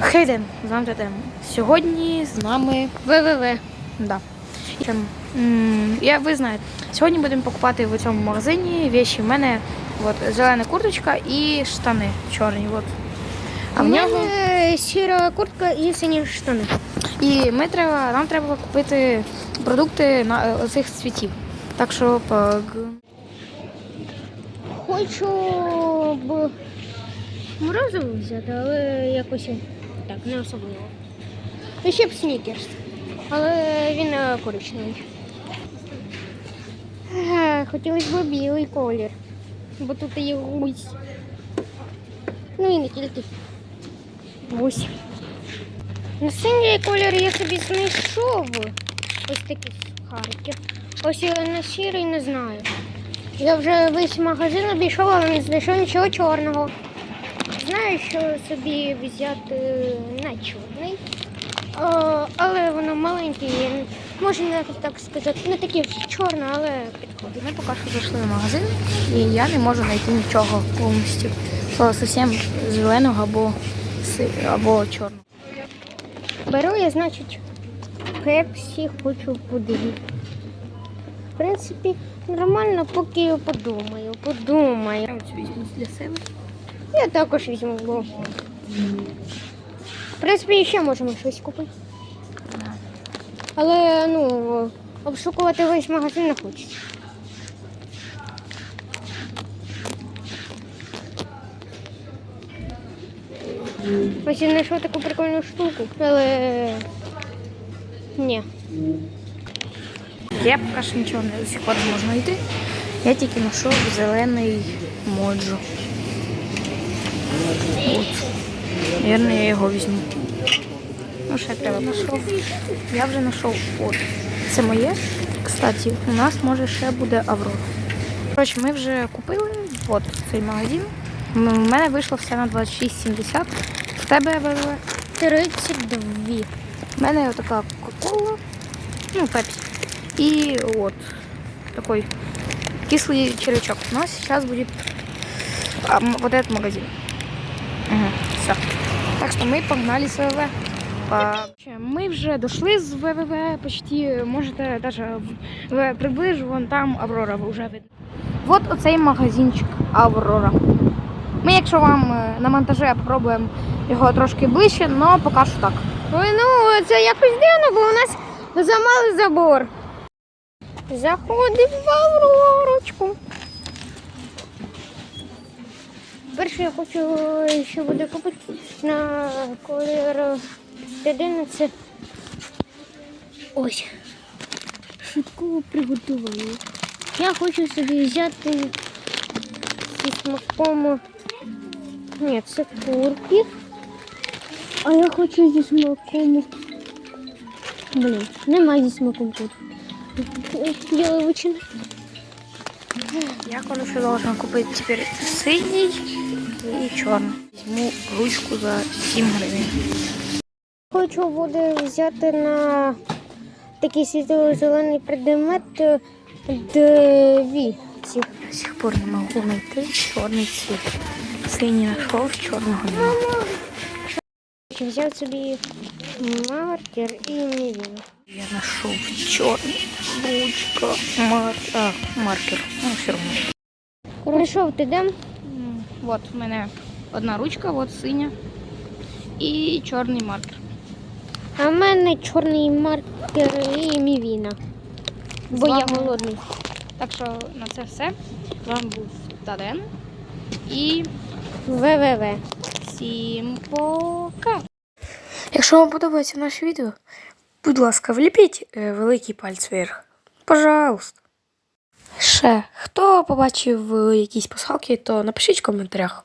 Хейден, з вами Тетем. Сьогодні з нами ВВВ. Да. Я, ви знаєте, сьогодні будемо покупати в цьому магазині віші. В мене от, зелена курточка і штани чорні. От. А в в нього. мене сіра куртка і сині штани. І ми треба, нам треба купити продукти на е, цих цвітів. Так що пог... Хочу б морозиво взяти, але якось так, не особливо. І ще б снікерс. Але він е, коричневий. Хотілося б білий колір. Бо тут є гусь. Ну і не тільки. Гусь. На синій колір я собі знайшов. Ось такі харки. Ось я на сірий не знаю. Я вже весь магазин обійшов, але не знайшов нічого чорного. Знаю, що собі взяти на чорний. Але воно маленьке, можна так сказати, не таке вже чорне, але підходить. Ми поки що зайшли в магазин, і я не можу знайти нічого повністю. Зовсім зеленого або, або чорного. Беру я, значить, пепсі хочу подивитися. В принципі, нормально, поки я подумаю, подумаю. Для себе. Я також візьму. бо- В принципі, ще можемо щось купити. Але ну, обшукувати весь магазин не хочеться. Ось я знайшов таку прикольну штуку, але ні. Я поки що нічого не до сих пор не можу. Я тільки знайшов зелений моджо. От. Наверно, я його візьму. Ну, ще треба знайшов. Я вже знайшов. От. Це моє. Кстати, у нас може ще буде Аврора. Коротше, ми вже купили от цей магазин. У мене вийшло все на 26,70. В тебе ВВ? 32. У мене така кока-кола, ну, пепсі. І от такой кислый червячок. У нас сейчас будет вот этот магазин. все. Так що ми погнали з ВВ. Ми вже дійшли з ВВВ почти, можете в- приближу, вон там Аврора вже видно. От оцей магазинчик Аврора. Ми, якщо вам е, на монтажі попробуємо його трошки ближче, але поки що так. Ой, ну це якось дивно, бо у нас замалий забор. Заходимо в Авророчку. Перше я хочу ще буде купити на колір 11. Ось. Швидкого приготування. Я хочу собі взяти зі смаком. Ні, це курки. А я хочу зі смаком. Блін, немає зі смаком тут. Яловичина. Я, короче, должен купить теперь синий и черный. Возьму ручку за 7 гривен. Хочу буде взяти на такий світло-зелений предмет е, дві ці. До сих пор не могу найти черный цвет. Синий нашел, черного нет. Взяв собі маркер і мівіну. Я нашел черный. Ручка, мар... а, маркер. Ну, все равно. Прийшов ти де? Вот, у мене одна ручка, вот синя. І чорний маркер. А в мене чорний маркер і мівіна. Бо я голодний. Так що на це все. З вами був Таден. І ВВВ. Всім пока! Якщо вам подобається наше відео, будь ласка, вліпіть е, великий палець вверх. Пожалуйста. Ще, хто побачив е, якісь пасхалки, то напишіть в коментарях.